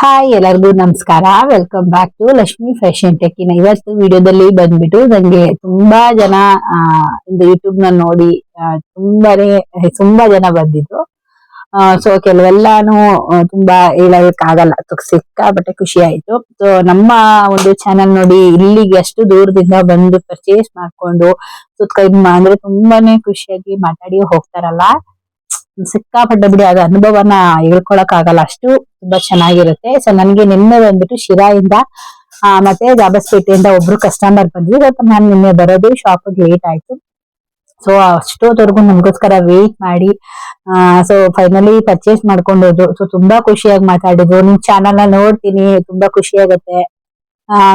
Hi ಎಲ್ಲರಿಗೂ ನಮಸ್ಕಾರ. Welcome back to Lakshmi fashion ಟೆಕ್ಕಿನ ಇವತ್ತು ವಿಡಿಯೋದಲ್ಲಿ ಬಂದ್ಬಿಟ್ಟು ನಂಗೆ ತುಂಬಾ ಜನ ಒಂದು ಯೂಟ್ಯೂಬ್ನ ನೋಡಿ ತುಂಬಾನೇ, ತುಂಬಾ ಜನ ಬಂದಿದ್ರು. ಸೊ ಕೆಲವೆಲ್ಲಾನು ತುಂಬಾ ಹೇಳೋದಕ್ಕಾಗಲ್ಲ. ಸಿಕ್ಕ ಸಿಕ್ಕಾಪಟ್ಟೆ ಖುಷಿ ಆಯ್ತು. ಸೊ ನಮ್ಮ ಒಂದು ಚಾನಲ್ ನೋಡಿ ಇಲ್ಲಿಗೆ ಅಷ್ಟು ದೂರದಿಂದ ಬಂದು ಪರ್ಚೇಸ್ ಮಾಡ್ಕೊಂಡು ಸುತ್ತ ಅಂದ್ರೆ ತುಂಬಾನೇ ಖುಷಿಯಾಗಿ ಮಾತಾಡಿ ಹೋಗ್ತಾರಲ್ಲ. ಸಿಕ್ಕಾಪಟ್ಟೆ ಬಿಡಿ ಅದ ಅನುಭವನ ಹೇಳ್ಕೊಳಕ್ ಆಗಲ್ಲ ಅಷ್ಟು ತುಂಬಾ ಚೆನ್ನಾಗಿರುತ್ತೆ. ಸೊ ನನ್ಗೆ ನಿನ್ನೆ ಬಂದ್ಬಿಟ್ಟು ಶಿರಾಯಿಂದ ಆ, ಮತ್ತೆ ಜಾಬಸ್ಪೇಟೆಯಿಂದ ಒಬ್ರು ಕಸ್ಟಮರ್ ಬಂದ್ವಿ ಇವತ್ತು ನಾನು ನಿನ್ನೆ ಬರೋದು ಶಾಪ್ ಲೇಟ್ ಆಯ್ತು. ಸೊ ಅಷ್ಟೊತ್ತವರೆಗೂ ನಮಗೋಸ್ಕರ ವೇಟ್ ಮಾಡಿ ಸೊ ಫೈನಲಿ ಪರ್ಚೇಸ್ ಮಾಡ್ಕೊಂಡು ಹೋದ್ರು ಸೊ ತುಂಬಾ ಖುಷಿಯಾಗಿ ಮಾತಾಡಿದ್ರು. ನಿಮ್ ಚಾನಲ್ ನೋಡ್ತೀನಿ. ತುಂಬಾ ಖುಷಿ ಆಗುತ್ತೆ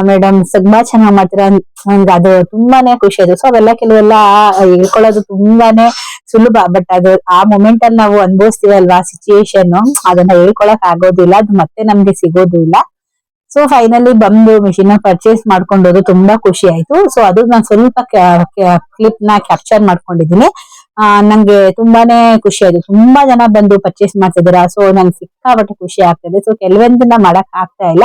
ಮೇಡಮ್ ತುಂಬಾ ಚೆನ್ನಾಗಿ ಮಾಡ್ತೀರಾ? ನನ್ಗೆ ಅದು ತುಂಬಾನೇ ಖುಷಿ ಅದು ಸೊ ಅವೆಲ್ಲ ಕೆಲವೆಲ್ಲ ಹೇಳ್ಕೊಳ್ಳೋದು ತುಂಬಾನೇ ಸುಲಭ. ಬಟ್ ಅದು ಆ ಮೊಮೆಂಟ್ ಅಲ್ಲಿ ನಾವು ಅನುಭವಿಸ್ತೀವಲ್ವಾ ಸಿಚುಯೇಷನ್ ಅದನ್ನ ಹೇಳ್ಕೊಳಕ್ ಆಗೋದಿಲ್ಲ. ಅದು ಮತ್ತೆ ನಮ್ಗೆ ಸಿಗೋದು ಇಲ್ಲ. ಸೊ ಫೈನಲಿ ಬಂದು ಮಿಷಿನ್ ಪರ್ಚೇಸ್ ಮಾಡ್ಕೊಂಡೋದು ತುಂಬಾ ಖುಷಿ ಆಯ್ತು. ಸೊ ಅದು ನಾನು ಸ್ವಲ್ಪ ಕ್ಲಿಪ್ನ ಕ್ಯಾಪ್ಚರ್ ಮಾಡ್ಕೊಂಡಿದೀನಿ ಆ, ನಂಗೆ ತುಂಬಾನೇ ಖುಷಿ ಆಯ್ತು. ತುಂಬಾ ಜನ ಬಂದು ಪರ್ಚೇಸ್ ಮಾಡ್ತಿದ್ದೀರಾ? ಸೊ ನಂಗೆ ಸಿಕ್ಕಾಪಟ್ಟೆ ಖುಷಿ ಆಗ್ತದೆ. ಸೊ ಕೆಲವೊಂದನ್ನ ಮಾಡಕ್ ಆಗ್ತಾ ಇಲ್ಲ.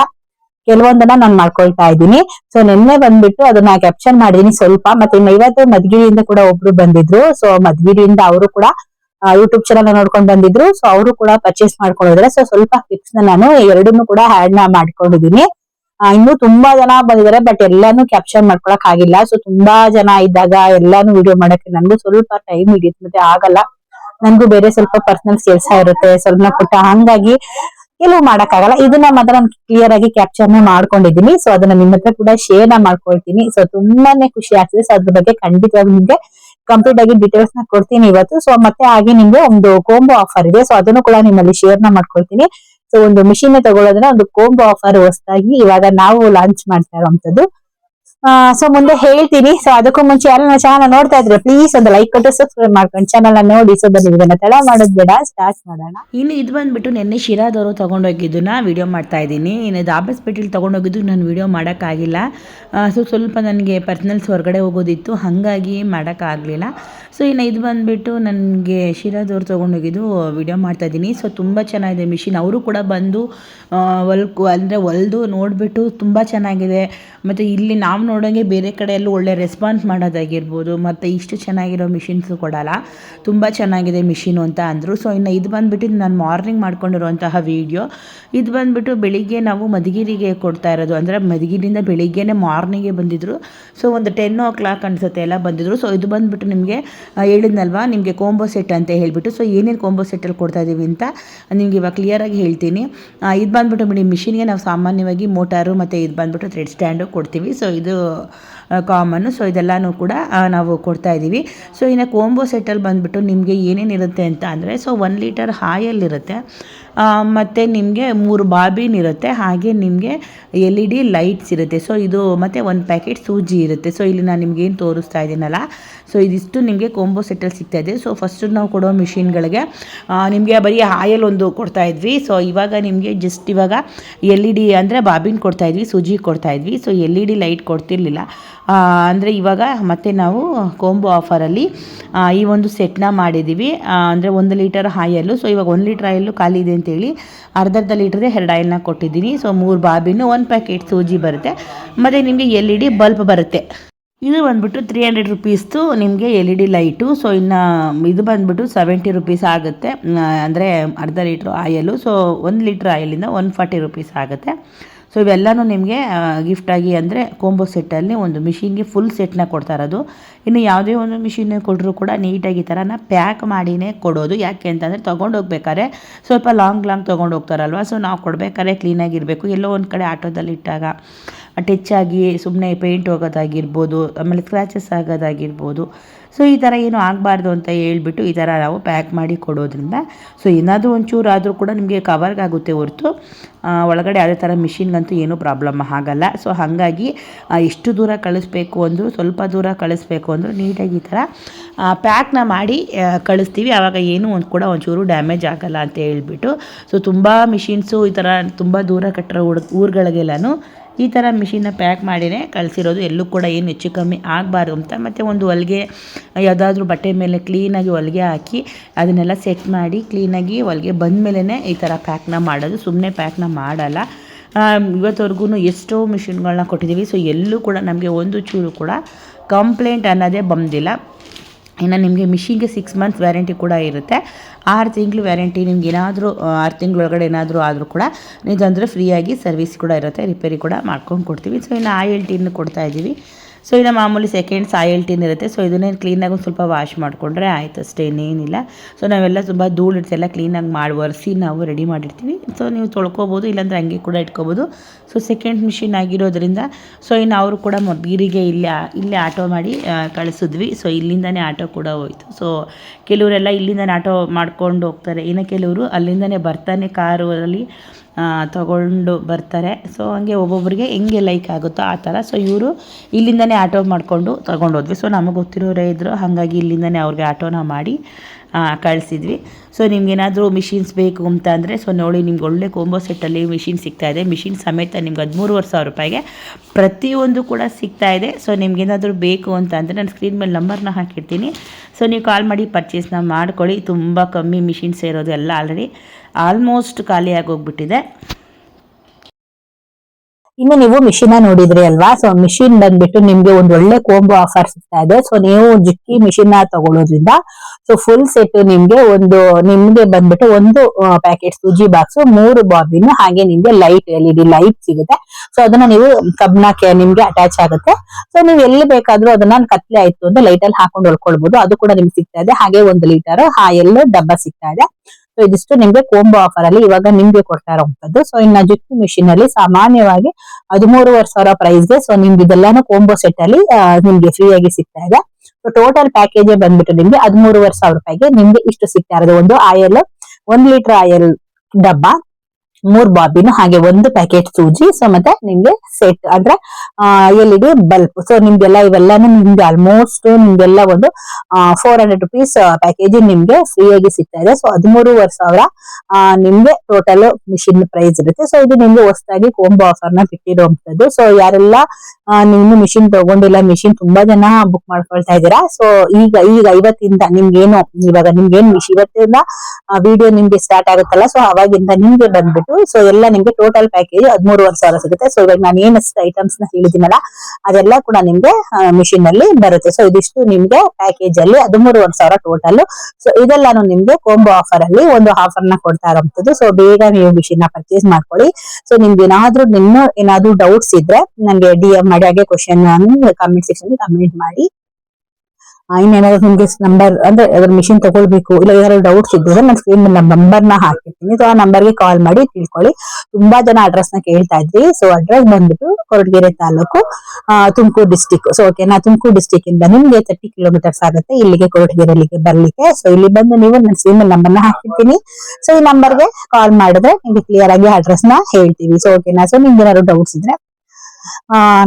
ಕೆಲವೊಂದನ್ನ ನಾನು ಮಾಡ್ಕೊಳ್ತಾ ಇದ್ದೀನಿ. ಸೊ ನಿನ್ನೆ ಬಂದ್ಬಿಟ್ಟು ಅದನ್ನ ಕ್ಯಾಪ್ಚರ್ ಮಾಡಿದೀನಿ ಸ್ವಲ್ಪ. ಮತ್ತೆ ಇವತ್ತು ಮಧುಗಿರಿಯಿಂದ ಕೂಡ ಒಬ್ರು ಬಂದಿದ್ರು. ಸೊ ಮಧುಗಿರಿಯಿಂದ ಅವರು ಕೂಡ ಯೂಟ್ಯೂಬ್ ಚಾನಲ್ ನೋಡ್ಕೊಂಡ್ ಬಂದಿದ್ರು. ಸೊ ಅವರು ಕೂಡ ಪರ್ಚೇಸ್ ಮಾಡ್ಕೊಂಡಿದ್ರೆ. ಸೊ ಸ್ವಲ್ಪ ಕ್ಲಿಪ್ಸ್ ನಾನು ಎರಡನ್ನೂ ಕೂಡ ಆಡ್ನ ಮಾಡ್ಕೊಂಡಿದೀನಿ. ಇನ್ನು ಇನ್ನೂ ತುಂಬಾ ಜನ ಬಂದಿದ್ದಾರೆ ಬಟ್ ಎಲ್ಲಾನು ಕ್ಯಾಪ್ಚರ್ ಮಾಡ್ಕೊಳಕ್ ಆಗಿಲ್ಲ. ಸೊ ತುಂಬಾ ಜನ ಇದ್ದಾಗ ಎಲ್ಲಾನು ವಿಡಿಯೋ ಮಾಡಕ್ಕೆ ನನ್ಗೂ ಸ್ವಲ್ಪ ಟೈಮ್ ಹಿಡಿಯುತ್ತೆ ಮತ್ತೆ ಆಗಲ್ಲ. ನನ್ಗೂ ಬೇರೆ ಸ್ವಲ್ಪ ಪರ್ಸನಲ್ ಕೆಲಸ ಇರುತ್ತೆ. ಸ್ವಲ್ಪ ಪುಟ್ಟ, ಹಂಗಾಗಿ ಕೆಲವು ಮಾಡಕ್ಕಾಗಲ್ಲ. ಇದನ್ನ ಮಾತ್ರ ನಾನು ಕ್ಲಿಯರ್ ಆಗಿ ಕ್ಯಾಪ್ಚರ್ ಮಾಡ್ಕೊಂಡಿದ್ದೀನಿ. ಸೊ ಅದನ್ನ ನಿಮ್ಮ ಹತ್ರ ಕೂಡ ಶೇರ್ ಮಾಡ್ಕೊಳ್ತೀನಿ. ಸೊ ತುಂಬಾನೇ ಖುಷಿ ಆಗ್ತದೆ. ಸೊ ಅದ್ರ ಬಗ್ಗೆ ಖಂಡಿತವಾಗಿ ನಿಮ್ಗೆ ಕಂಪ್ಲೀಟ್ ಆಗಿ ಡೀಟೇಲ್ಸ್ನ ಕೊಡ್ತೀನಿ ಇವತ್ತು. ಸೊ ಮತ್ತೆ ಹಾಗೆ ನಿಮ್ಗೆ ಒಂದು ಕೋಂಬೋ ಆಫರ್ ಇದೆ. ಸೊ ಅದನ್ನು ಕೂಡ ನಿಮ್ಮಲ್ಲಿ ಶೇರ್ನ ಮಾಡ್ಕೊಳ್ತೀನಿ. ಸೊ ಒಂದು ಮಿಷಿನ್ ತಗೊಳ್ಳೋದನ್ನ ಒಂದು ಕೋಂಬೋ ಆಫರ್ ಹೊಸದಾಗಿ ಇವಾಗ ನಾವು ಲಾಂಚ್ ಮಾಡ್ತಾ ಇರುವಂತದ್ದು. ಸೊ ಮುಂದೆ ಹೇಳ್ತೀನಿ. ಸೊ ಅದಕ್ಕೂ ಮುಂಚೆ ಯಾರು ಚಾನಲ್ ನೋಡ್ತಾ ಇದ್ರೆ ಪ್ಲೀಸ್ ಒಂದು ಲೈಕ್ ಕೊಟ್ಟು ಸಬ್ಸ್ಕ್ರೈಬ್ ಮಾಡ್ಕೊಂಡು ಚಾನಲ್ ನೋಡಿ. ಸೊ ಬನ್ನಿ, ಇದನ್ನ ತಡ ಮಾಡೋದ್ ಬೇಡ ಸ್ಟಾರ್ಟ್ ಮಾಡೋಣ. ಇನ್ನು ಇದು ಬಂದ್ಬಿಟ್ಟು ನಿನ್ನೆ ಶಿರಾದವರು ತೊಗೊಂಡೋಗಿದ್ದನ್ನ ವಿಡಿಯೋ ಮಾಡ್ತಾ ಇದ್ದೀನಿ. ಇನ್ನು ತಗೊಂಡ್ ತೊಗೊಂಡೋಗಿದ್ದು ನಾನು ವಿಡಿಯೋ ಮಾಡೋಕ್ಕಾಗಿಲ್ಲ. ಸೊ ಸ್ವಲ್ಪ ನನಗೆ ಪರ್ಸ್ನಲ್ಸ್ ಹೊರಗಡೆ ಹೋಗೋದಿತ್ತು. ಹಾಗಾಗಿ ಮಾಡೋಕ್ಕಾಗಲಿಲ್ಲ. ಸೊ ಇನ್ನು ಇದು ಬಂದುಬಿಟ್ಟು ನನಗೆ ಶಿರಾದವ್ರು ತೊಗೊಂಡೋಗಿದ್ದು ವಿಡಿಯೋ ಮಾಡ್ತಾಯಿದ್ದೀನಿ ಸೊ ತುಂಬ ಚೆನ್ನಾಗಿದೆ ಮಿಷಿನ್. ಅವರು ಕೂಡ ಬಂದು ಹೊಲ್ಕು ಅಂದರೆ ಹೊಲ್ದು ನೋಡಿಬಿಟ್ಟು ತುಂಬ ಚೆನ್ನಾಗಿದೆ. ಮತ್ತು ಇಲ್ಲಿ ನಾವು ನೋಡೋಂಗೆ ಬೇರೆ ಕಡೆಯಲ್ಲೂ ಒಳ್ಳೆ ರೆಸ್ಪಾನ್ಸ್ ಮಾಡೋದಾಗಿರ್ಬೋದು. ಮತ್ತು ಇಷ್ಟು ಚೆನ್ನಾಗಿರೋ ಮಿಷಿನ್ಸು ಕೊಡಲ್ಲ. ತುಂಬ ಚೆನ್ನಾಗಿದೆ ಮಿಷಿನು ಅಂತ ಅಂದರು. ಸೊ ಇನ್ನು ಇದು ಬಂದುಬಿಟ್ಟು ನಾನು ಮಾರ್ನಿಂಗ್ ಮಾಡ್ಕೊಂಡಿರುವಂತಹ ವೀಡಿಯೋ ಇದು ಬಂದುಬಿಟ್ಟು ಬೆಳಿಗ್ಗೆ ನಾವು ಮಧುಗಿರಿಗೆ ಕೊಡ್ತಾ ಇರೋದು. ಅಂದರೆ ಮಧುಗಿರಿಯಿಂದ ಬೆಳಿಗ್ಗೆನೇ ಮಾರ್ನಿಂಗೇ ಬಂದಿದ್ದರು ಸೊ ಒಂದು ಟೆನ್ ಓ ಕ್ಲಾಕ್ ಅನಿಸುತ್ತೆ ಎಲ್ಲ ಬಂದಿದ್ದರು ಸೊ ಇದು ಬಂದುಬಿಟ್ಟು ನಿಮಗೆ ಹೇಳಿದ್ನಲ್ವಾ? ನಿಮಗೆ ಕೋಂಬೋ ಸೆಟ್ ಅಂತ ಹೇಳಿಬಿಟ್ಟು. ಸೊ ಏನೇನು ಕೋಂಬೋ ಸೆಟ್ಟಲ್ಲಿ ಕೊಡ್ತಾ ಇದ್ದೀವಿ ಅಂತ ನಿಮಗೆ ಇವಾಗ ಕ್ಲಿಯರಾಗಿ ಹೇಳ್ತೀನಿ. ಇದು ಬಂದುಬಿಟ್ಟು ಬಿಡಿ ಮಿಷಿನ್ಗೆ ನಾವು ಸಾಮಾನ್ಯವಾಗಿ ಮೋಟಾರು ಮತ್ತು ಇದು ಬಂದುಬಿಟ್ಟು ಥ್ರೆಡ್ ಸ್ಟ್ಯಾಂಡು ಕೊಡ್ತೀವಿ. ಸೊ ಇದು ಕಾಮನ್ನು. ಸೊ ಇದೆಲ್ಲನೂ ಕೂಡ ನಾವು ಕೊಡ್ತಾ ಇದ್ದೀವಿ ಸೊ ಇನ್ನು ಕೋಂಬೋ ಸೆಟ್ಟಲ್ಲಿ ಬಂದುಬಿಟ್ಟು ನಿಮಗೆ ಏನೇನಿರುತ್ತೆ ಅಂತ ಅಂದರೆ ಸೊ ಒನ್ ಲೀಟರ್ ಹಾಯಲ್ಲಿರುತ್ತೆ ಮತ್ತು ನಿಮಗೆ ಮೂರು ಬಾಬಿನ್ ಇರುತ್ತೆ. ಹಾಗೆ ನಿಮಗೆ ಎಲ್ ಇ ಡಿ ಲೈಟ್ಸ್ ಇರುತ್ತೆ. ಸೊ ಇದು ಮತ್ತು ಒಂದು ಪ್ಯಾಕೆಟ್ ಸೂಜಿ ಇರುತ್ತೆ. ಸೊ ಇಲ್ಲಿ ನಾನು ನಿಮ್ಗೆ ಏನು ತೋರಿಸ್ತಾ ಇದ್ದೀನಲ್ಲ. ಸೊ ಇದಿಷ್ಟು ನಿಮಗೆ ಕೋಂಬೋ ಸೆಟ್ಟಲ್ಲಿ ಸಿಗ್ತಾ ಇದೆ. ಸೊ ಫಸ್ಟು ನಾವು ಕೊಡೋ ಮಿಷಿನ್ಗಳಿಗೆ ನಿಮಗೆ ಬರೀ ಆಯಲ್ ಒಂದು ಕೊಡ್ತಾ ಇದ್ವಿ. ಸೊ ಇವಾಗ ನಿಮಗೆ ಜಸ್ಟ್ ಇವಾಗ ಎಲ್ ಇ ಡಿ ಅಂದರೆ ಬಾಬಿನ್ ಕೊಡ್ತಾ ಇದ್ವಿ, ಸೂಜಿ ಕೊಡ್ತಾ ಇದ್ವಿ. So L E D light ಕೊಡ್ತಿರ್ಲಿಲ್ಲ. ಅಂದರೆ ಇವಾಗ ಮತ್ತೆ ನಾವು ಕೋಂಬೋ ಆಫರಲ್ಲಿ ಈ ಒಂದು ಸೆಟ್ನ ಮಾಡಿದ್ದೀವಿ ಅಂದರೆ ಒಂದು ಲೀಟರ್ ಆಯಲ್ಲು ಸೊ ಇವಾಗ ಒಂದು ಲೀಟರ್ ಆಯಲ್ಲು ಖಾಲಿ ಇದೆ ಅಂತೇಳಿ ಅರ್ಧ ಅರ್ಧ ಲೀಟ್ರದೇ ಎರಡು ಆಯಿಲ್ನ ಕೊಟ್ಟಿದ್ದೀನಿ. ಸೊ ಮೂರು ಬಾಬಿನು ಒಂದು ಪ್ಯಾಕೆಟ್ ಸೂಜಿ ಬರುತ್ತೆ. ಮತ್ತು ನಿಮಗೆ ಎಲ್ ಇ ಡಿ ಬಲ್ಬ್ ಬರುತ್ತೆ. ಇದು ಬಂದ್ಬಿಟ್ಟು ತ್ರೀ ಹಂಡ್ರೆಡ್ ರುಪೀಸ್ದು ನಿಮಗೆ L E D light so ಇನ್ನು ಇದು ಬಂದ್ಬಿಟ್ಟು ಸೆವೆಂಟಿ ರುಪೀಸ್ ಆಗುತ್ತೆ. ಅಂದರೆ ಅರ್ಧ ಲೀಟ್ರ್ ಆಯಲು ಸೊ ಒಂದು ಲೀಟ್ರ್ ಆಯಲಿಂದ ಒನ್ ಫಾರ್ಟಿ ರುಪೀಸ್ ಆಗುತ್ತೆ. ಸೊ ಇವೆಲ್ಲನೂ ನಿಮಗೆ ಗಿಫ್ಟಾಗಿ ಅಂದರೆ ಕೋಂಬೋ ಸೆಟ್ಟಲ್ಲಿ ಒಂದು ಮಿಷಿನ್ಗೆ ಫುಲ್ ಸೆಟ್ನ ಕೊಡ್ತಾ ಇರೋದು. ಇನ್ನು ಯಾವುದೇ ಒಂದು ಮಿಷಿನ್ ಕೊಟ್ಟರು ಕೂಡ ನೀಟಾಗಿ ಈ ಥರನ ಪ್ಯಾಕ್ ಮಾಡಿನೇ ಕೊಡೋದು. ಯಾಕೆ ಅಂತಂದರೆ ತೊಗೊಂಡು ಹೋಗ್ಬೇಕಾದ್ರೆ ಸ್ವಲ್ಪ ಲಾಂಗ್ ಲಾಂಗ್ ತೊಗೊಂಡು ಹೋಗ್ತಾರಲ್ವ? ಸೊ ನಾವು ಕೊಡಬೇಕಾದ್ರೆ ಕ್ಲೀನಾಗಿರಬೇಕು ಎಲ್ಲೋ ಒಂದು ಕಡೆ ಆಟೋದಲ್ಲಿ ಇಟ್ಟಾಗ ಟಚ್ ಆಗಿ ಸುಮ್ಮನೆ ಪೇಂಟ್ ಹೋಗೋದಾಗಿರ್ಬೋದು, ಆಮೇಲೆ ಸ್ಕ್ರ್ಯಾಚಸ್ ಆಗೋದಾಗಿರ್ಬೋದು. ಸೊ ಈ ಥರ ಏನು ಆಗಬಾರ್ದು ಅಂತ ಹೇಳ್ಬಿಟ್ಟು ಈ ಥರ ನಾವು ಪ್ಯಾಕ್ ಮಾಡಿ ಕೊಡೋದ್ರಿಂದ. ಸೊ ಏನಾದರೂ ಒಂಚೂರು ಆದರೂ ಕೂಡ ನಿಮಗೆ ಕವರ್ಗಾಗುತ್ತೆ ಹೊರತು. ಒಳಗಡೆ ಯಾವುದೇ ಥರ ಮಿಷಿನ್ಗಂತೂ ಏನೂ ಪ್ರಾಬ್ಲಮ್ ಆಗಲ್ಲ. ಸೊ ಹಾಗಾಗಿ ಎಷ್ಟು ದೂರ ಕಳಿಸ್ಬೇಕು ಅಂದರೂ, ಸ್ವಲ್ಪ ದೂರ ಕಳಿಸ್ಬೇಕು ಅಂದರೂ ನೀಟಾಗಿ ಈ ಥರ ಪ್ಯಾಕ್ನ ಮಾಡಿ ಕಳಿಸ್ತೀವಿ. ಆವಾಗ ಏನೂ ಒಂದು ಕೂಡ ಒಂಚೂರು ಡ್ಯಾಮೇಜ್ ಆಗಲ್ಲ ಅಂತ ಹೇಳ್ಬಿಟ್ಟು. ಸೊ ತುಂಬ ಮಿಷಿನ್ಸು ಈ ಥರ ತುಂಬ ದೂರ ಕಟ್ಟಿರೋ ಊರ್, ಊರುಗಳಿಗೆಲ್ಲನೂ ಈ ಥರ ಮಿಷಿನ್ನ ಪ್ಯಾಕ್ ಮಾಡಿನೇ ಕಳಿಸಿರೋದು. ಎಲ್ಲೂ ಕೂಡ ಏನು ಹೆಚ್ಚು ಕಮ್ಮಿ ಆಗಬಾರ್ದು ಅಂತ. ಮತ್ತು ಒಂದು ಹೊಲಿಗೆ, ಯಾವುದಾದ್ರೂ ಬಟ್ಟೆ ಮೇಲೆ ಕ್ಲೀನಾಗಿ ಹೊಲಿಗೆ ಹಾಕಿ, ಅದನ್ನೆಲ್ಲ ಸೆಟ್ ಮಾಡಿ ಕ್ಲೀನಾಗಿ ಹೊಲಿಗೆ ಬಂದ ಮೇಲೇ ಈ ಥರ ಪ್ಯಾಕ್ನ ಮಾಡೋದು. ಸುಮ್ಮನೆ ಪ್ಯಾಕ್ನ ಮಾಡಲ್ಲ. ಇವತ್ತವರೆಗೂ ಎಷ್ಟೋ ಮಿಷಿನ್ಗಳನ್ನ ಕೊಟ್ಟಿದ್ದೀವಿ ಸೊ ಎಲ್ಲೂ ಕೂಡ ನಮಗೆ ಒಂದು ಚೂರು ಕೂಡ ಕಂಪ್ಲೇಂಟ್ ಅನ್ನೋದೇ ಬಂದಿಲ್ಲ. ಇನ್ನು ನಿಮಗೆ ಮಿಷಿನ್ಗೆ ಸಿಕ್ಸ್ ಮಂತ್ಸ್ ವ್ಯಾರಂಟಿ ಕೂಡ ಇರುತ್ತೆ. ಆರು ತಿಂಗಳು ವ್ಯಾರಂಟಿ ನಿಮ್ಗೆ ಏನಾದರೂ ಆರು ತಿಂಗಳೊಳಗಡೆ ಏನಾದರೂ ಆದರೂ ಕೂಡ ನೀವು ತಂದರೆ ಫ್ರೀಯಾಗಿ ಸರ್ವಿಸ್ ಕೂಡ ಇರುತ್ತೆ ರಿಪೇರಿ ಕೂಡ ಮಾಡ್ಕೊಂಡು ಕೊಡ್ತೀವಿ. ಸೊ ಇನ್ನು ಆಯಿಲ್ ಟಿನ್ ಕೊಡ್ತಾ ಇದ್ದೀವಿ. ಸೊ ಇನ್ನು ಮಾಮೂಲಿ ಸೆಕೆಂಡ್ಸ್ ಆಯಿಲ್ ಟಿನ್ ಇರುತ್ತೆ. ಸೊ ಇದನ್ನೇ ಕ್ಲೀನಾಗಿ ಒಂದು ಸ್ವಲ್ಪ ವಾಶ್ ಮಾಡಿಕೊಂಡ್ರೆ ಆಯ್ತು ಅಷ್ಟೇ, ಇನ್ನೇನಿಲ್ಲ. ಸೊ ನಾವೆಲ್ಲ ತುಂಬ ಧೂಳು ಎಲ್ಲ ಕ್ಲೀನಾಗಿ ಮಾಡಿ, ಒರೆಸಿ ನಾವು ರೆಡಿ ಮಾಡಿರ್ತೀವಿ. ಸೊ ನೀವು ತೊಳ್ಕೊಬೋದು, ಇಲ್ಲಾಂದರೆ ಹಂಗೆ ಕೂಡ ಇಟ್ಕೋಬೋದು. ಸೊ ಸೆಕೆಂಡ್ ಮಿಷಿನ್ ಆಗಿರೋದ್ರಿಂದ ಸೊ ಇನ್ನು ಅವರು ಕೂಡ ಬೀರಿಗೆ ಇಲ್ಲೇ ಇಲ್ಲೇ ಆಟೋ ಮಾಡಿ ಕಳಿಸಿದ್ವಿ. ಸೊ ಇಲ್ಲಿಂದನೇ ಆಟೋ ಕೂಡ ಹೋಯಿತು. ಸೊ ಕೆಲವರೆಲ್ಲ ಇಲ್ಲಿಂದನೇ ಆಟೋ ಮಾಡ್ಕೊಂಡು ಹೋಗ್ತಾರೆ. ಇನ್ನು ಕೆಲವರು ಅಲ್ಲಿಂದನೇ ಬರ್ತಾನೆ ಕಾರಲ್ಲಿ ತಗೊಂಡು ಬರ್ತಾರೆ. ಸೊ ಹಂಗೆ ಒಬ್ಬೊಬ್ಬರಿಗೆ ಹೆಂಗೆ ಲೈಕ್ ಆಗುತ್ತೋ ಆ ಥರ. ಸೊ ಇವರು ಇಲ್ಲಿಂದನೇ ಆಟೋ ಮಾಡಿಕೊಂಡು ತಗೊಂಡೋದ್ವಿ ಸೊ ನಮಗೆ ಗೊತ್ತಿರೋರೇ ಇದ್ದರು ಹಾಗಾಗಿ ಇಲ್ಲಿಂದನೇ ಅವ್ರಿಗೆ ಆಟೋನ ಮಾಡಿ ಕಳಿಸಿದ್ವಿ. ಸೊ ನಿಮ್ಗೇನಾದರೂ ಮಿಷಿನ್ಸ್ ಬೇಕು ಅಂತ ಅಂದರೆ ಸೊ ನೋಡಿ, ನಿಮ್ಗೆ ಒಳ್ಳೆ ಕೋಂಬೋ ಸೆಟ್ಟಲ್ಲಿ ಮಿಷಿನ್ ಇದೆ. ಮಿಷಿನ್ ಸಮೇತ ನಿಮ್ಗೆ ಹದಿಮೂರುವರೆ ಸಾವಿರ ರೂಪಾಯಿಗೆ ಪ್ರತಿಯೊಂದು ಕೂಡ ಸಿಗ್ತಾ ಇದೆ. ಸೊ ನಿಮ್ಗೇನಾದರೂ ಬೇಕು ಅಂತ ಅಂದರೆ, ನಾನು ಸ್ಕ್ರೀನ್ ಮೇಲೆ ನಂಬರ್ನ ಹಾಕಿರ್ತೀನಿ. ಸೊ ನೀವು ಕಾಲ್ ಮಾಡಿ ಪರ್ಚೇಸ್ನ ಮಾಡ್ಕೊಳ್ಳಿ. ತುಂಬ ಕಮ್ಮಿ ಮಿಷಿನ್ಸ್ ಇರೋದು ಎಲ್ಲ ಆಲ್ರೆಡಿ ಆಲ್ಮೋಸ್ಟ್ ಖಾಲಿಯಾಗಿ ಹೋಗ್ಬಿಟ್ಟಿದೆ ಇನ್ನು ನೀವು ಮಿಷಿನ್ ನೋಡಿದ್ರಿ ಅಲ್ವಾ? ಸೊ ಮಿಷಿನ್ ಬಂದ್ಬಿಟ್ಟು ನಿಮ್ಗೆ ಒಂದ್ ಒಳ್ಳೆ ಕೋಂಬೋ ಆಫರ್ ಸಿಗ್ತಾ ಇದೆ. ಸೊ ನೀವು ಜಿಕ್ಕಿ ಮಿಷಿನ್ನ ತಗೊಳ್ಳೋದ್ರಿಂದ ಸೊ ಫುಲ್ ಸೆಟ್ ನಿಮ್ಗೆ ಒಂದು, ನಿಮ್ಗೆ ಬಂದ್ಬಿಟ್ಟು ಒಂದು ಪ್ಯಾಕೆಟ್ ಸೂಜಿ ಬಾಕ್ಸ್ ಮೂರು ಬಾಬಿನ್ ಹಾಗೆ ನಿಮ್ಗೆ light L E D light ಸಿಗುತ್ತೆ. ಸೊ ಅದನ್ನ ನೀವು ಕಬ್ನ ನಿಮ್ಗೆ ಅಟ್ಯಾಚ್ ಆಗುತ್ತೆ. ಸೊ ನೀವು ಎಲ್ಲಿ ಬೇಕಾದ್ರೂ ಅದನ್ನ ಕತ್ಲೆ ಆಯ್ತು ಅಂದ್ರೆ ಲೈಟ್ ಅಲ್ಲಿ ಹಾಕೊಂಡು ಹೊಳ್ಕೊಳ್ಬಹುದು ಅದು ಕೂಡ ನಿಮ್ಗೆ ಸಿಗ್ತಾ ಇದೆ. ಹಾಗೆ ಒಂದು ಲೀಟರ್ ಹಾ ಎಲ್ಲೋ ಡಬ್ಬ ಸಿಗ್ತಾ ಇದೆ. ಸೊ ಇದಿಷ್ಟು ನಿಮ್ಗೆ ಕೋಂಬೋ ಆಫರ್ ಅಲ್ಲಿ ಇವಾಗ ನಿಮ್ಗೆ ಕೊಡ್ತಾ ಇರುವಂತದ್ದು ಸೊ ಇನ್ನ ಜುಟ್ಟಿ ಮಿಷಿನ್ ಅಲ್ಲಿ ಸಾಮಾನ್ಯವಾಗಿ ಹದಿಮೂರುವರೆ ಸಾವಿರ ಪ್ರೈಸ್ಗೆ ಸೊ ನಿಮ್ಗೆ ಇದೆಲ್ಲಾನು ಕೋಂಬೋ ಸೆಟ್ ಅಲ್ಲಿ ನಿಮ್ಗೆ ಫ್ರೀ ಆಗಿ ಸಿಗ್ತಾ ಇದೆ. ಸೊ ಟೋಟಲ್ ಪ್ಯಾಕೇಜ್ ಬಂದ್ಬಿಟ್ಟು ನಿಮ್ಗೆ ಹದಿಮೂರುವರೆ ಸಾವಿರ ರೂಪಾಯಿಗೆ ನಿಮ್ಗೆ ಇಷ್ಟು ಸಿಗ್ತಾ ಇರೋದು. ಒಂದು ಆಯಲ್ ಒಂದ್ ಲೀಟರ್ ಆಯಲ್ ಡಬ್ಬ. ಮೂರ್ ಬಾಬಿನ ಹಾಗೆ ಒಂದು ಪ್ಯಾಕೆಟ್ ಸೂಜಿ. ಸೊ ಮತ್ತೆ ನಿಮ್ಗೆ ಸೆಟ್ ಅಂದ್ರೆ L E D bulb so ನಿಮ್ಗೆಲ್ಲ ಇವೆಲ್ಲಾನು ನಿಮ್ಗೆ ಆಲ್ಮೋಸ್ಟ್ ನಿಮ್ಗೆಲ್ಲ ಒಂದು ಫೋರ್ ಹಂಡ್ರೆಡ್ ರುಪೀಸ್ ಪ್ಯಾಕೇಜ್ ನಿಮ್ಗೆ ಫ್ರೀ ಆಗಿ ಸಿಗ್ತಾ ಇದೆ. ಸೊ ಹದಿಮೂರುವರೆ ಸಾವಿರ ನಿಮ್ಗೆ ಟೋಟಲ್ ಮಿಷಿನ್ ಪ್ರೈಸ್ ಇರುತ್ತೆ. ಸೊ ಇದು ನಿಮ್ಗೆ ಹೊಸದಾಗಿ ಕೋಂಬೋ ಆಫರ್ನ ಬಿಟ್ಟಿರುವಂತದ್ದು. ಸೊ ಯಾರೆಲ್ಲ ನೀವು ಮಿಷಿನ್ ತಗೊಂಡಿಲ್ಲ ಮಿಷಿನ್ ತುಂಬಾ ಜನ ಬುಕ್ ಮಾಡ್ಕೊಳ್ತಾ ಇದ್ದೀರಾ? ಸೊ ಈಗ ಈಗ ಇವತ್ತಿಂದ ನಿಮ್ಗೇನು, ಇವಾಗ ನಿಮ್ಗೇನು ಇವತ್ತಿಂದ ವಿಡಿಯೋ ನಿಮ್ಗೆ ಸ್ಟಾರ್ಟ್ ಆಗುತ್ತಲ್ಲ ಸೊ ಅವಾಗಿಂದ ನಿಮ್ಗೆ ಬಂದ್ಬಿಟ್ಟು ಸೊ ಎಲ್ಲ ನಿಮ್ಗೆ ಟೋಟಲ್ ಪ್ಯಾಕೇಜ್ ಹದಿಮೂರುವರೆ ಸಾವಿರ ಸಿಗುತ್ತೆ. ಸೊ ಇವಾಗ ನಾನು ಏನಷ್ಟು ಐಟಮ್ಸ್ನ ಹೇಳಿದಿನಲ್ಲ ಅದೆಲ್ಲ ಕೂಡ ನಿಮ್ಗೆ ಮಿಷಿನ್ ಅಲ್ಲಿ ಬರುತ್ತೆ. ಸೊ ಇದಿಷ್ಟು ನಿಮ್ಗೆ ಪ್ಯಾಕೇಜ್ ಅಲ್ಲಿ ಹದಿಮೂರುವರೆ ಸಾವಿರ ಟೋಟಲ್ ಸೊ ಇದೆಲ್ಲಾನು ನಿಮ್ಗೆ ಕೋಂಬೋ ಆಫರ್ ಅಲ್ಲಿ ಒಂದು ಆಫರ್ನ ಕೊಡ್ತಾ ಇರುವಂತದ್ದು ಸೊ ಬೇಗ ನೀವು ಮಿಷಿನ್ನ ಪರ್ಚೇಸ್ ಮಾಡ್ಕೊಳ್ಳಿ. ಸೊ ನಿಮ್ಗೆ ಏನಾದ್ರೂ ನಿಮ್ಮ ಏನಾದ್ರೂ ಡೌಟ್ಸ್ ಇದ್ರೆ, ನಂಗೆ ಡಿ ಎಂ ಮಾಡಿ question question comment section comment ಮಾಡಿ. ಇನ್ನೇನಾದ್ರೂ ನಿಮ್ಗೆ ನಂಬರ್ ಅಂದ್ರೆ ಅದ್ರ ಮಿಷಿನ್ ತಗೊಳ್ಬೇಕು, ಇಲ್ಲ ಏನಾದ್ರು ಡೌಟ್ಸ್ ಇದ್ರೆ ನಾನು ಸ್ಕ್ರೀನ್ ನಂಬರ್ನ ಹಾಕಿರ್ತೀನಿ. ಸೊ ಆ ನಂಬರ್ಗೆ ಕಾಲ್ ಮಾಡಿ ತಿಳ್ಕೊಳ್ಳಿ. ತುಂಬಾ ಜನ ಅಡ್ರೆಸ್ನ ಕೇಳ್ತಾ ಇದ್ರಿ. ಸೊ ಅಡ್ರೆಸ್ ಬಂದ್ಬಿಟ್ಟು ಕೊರಟಗೆರೆ ತಾಲೂಕು ತುಮಕೂರು ಡಿಸ್ಟಿಕ್ ಸೊ ಓಕೆನಾ ತುಮಕೂರು ಡಿಸ್ಟಿಕ್ ಇಂದ ನಿಮ್ಗೆ ತರ್ಟಿ ಕಿಲೋಮೀಟರ್ಸ್ ಆಗುತ್ತೆ ಇಲ್ಲಿಗೆ ಕೊರಟಗೆರೆಲಿಗೆ ಬರ್ಲಿಕ್ಕೆ. ಸೊ ಇಲ್ಲಿ ಬಂದು ನೀವು ನನ್ನ ಸ್ಕ್ರೀನ್ ನಂಬರ್ನ ಹಾಕಿರ್ತೀನಿ. ಸೊ ಈ ನಂಬರ್ಗೆ ಕಾಲ್ ಮಾಡಿದ್ರೆ ನಿಮ್ಗೆ ಕ್ಲಿಯರ್ ಆಗಿ ಅಡ್ರೆಸ್ನ ಹೇಳ್ತೀವಿ. ಸೊ ಓಕೆನಾ ಸೊ ನಿಮ್ಗೆ ಏನಾದ್ರು ಡೌಟ್ಸ್ ಇದ್ರೆ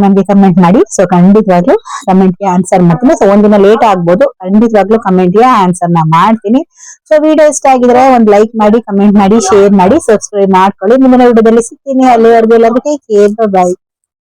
ನಮ್ಗೆ ಕಮೆಂಟ್ ಮಾಡಿ. ಸೊ ಖಂಡಿತವಾಗ್ಲೂ ಕಮೆಂಟ್ಗೆ ಆನ್ಸರ್ ಮಾಡ್ತೀನಿ. ಸೊ ಒಂದಿನ ಲೇಟ್ ಆಗ್ಬೋದು. ಖಂಡಿತವಾಗ್ಲೂ ಕಮೆಂಟ್ಗೆ ಆನ್ಸರ್ ನಾ ಮಾಡ್ತೀನಿ. ಸೊ ವಿಡಿಯೋ ಇಷ್ಟ ಆಗಿದ್ರೆ ಒಂದ್ ಲೈಕ್ ಮಾಡಿ ಕಮೆಂಟ್ ಮಾಡಿ ಶೇರ್ ಮಾಡಿ ಸಬ್ಸ್ಕ್ರೈಬ್ ಮಾಡ್ಕೊಳ್ಳಿ. ನಿಮ್ಮನ್ನ ವಿಡಿಯೋದಲ್ಲಿ ಸಿಗ್ತೀನಿ. ಅಲ್ಲಿವರೆಗೂ ಎಲ್ಲರಿಗೂ ಬಾಯ್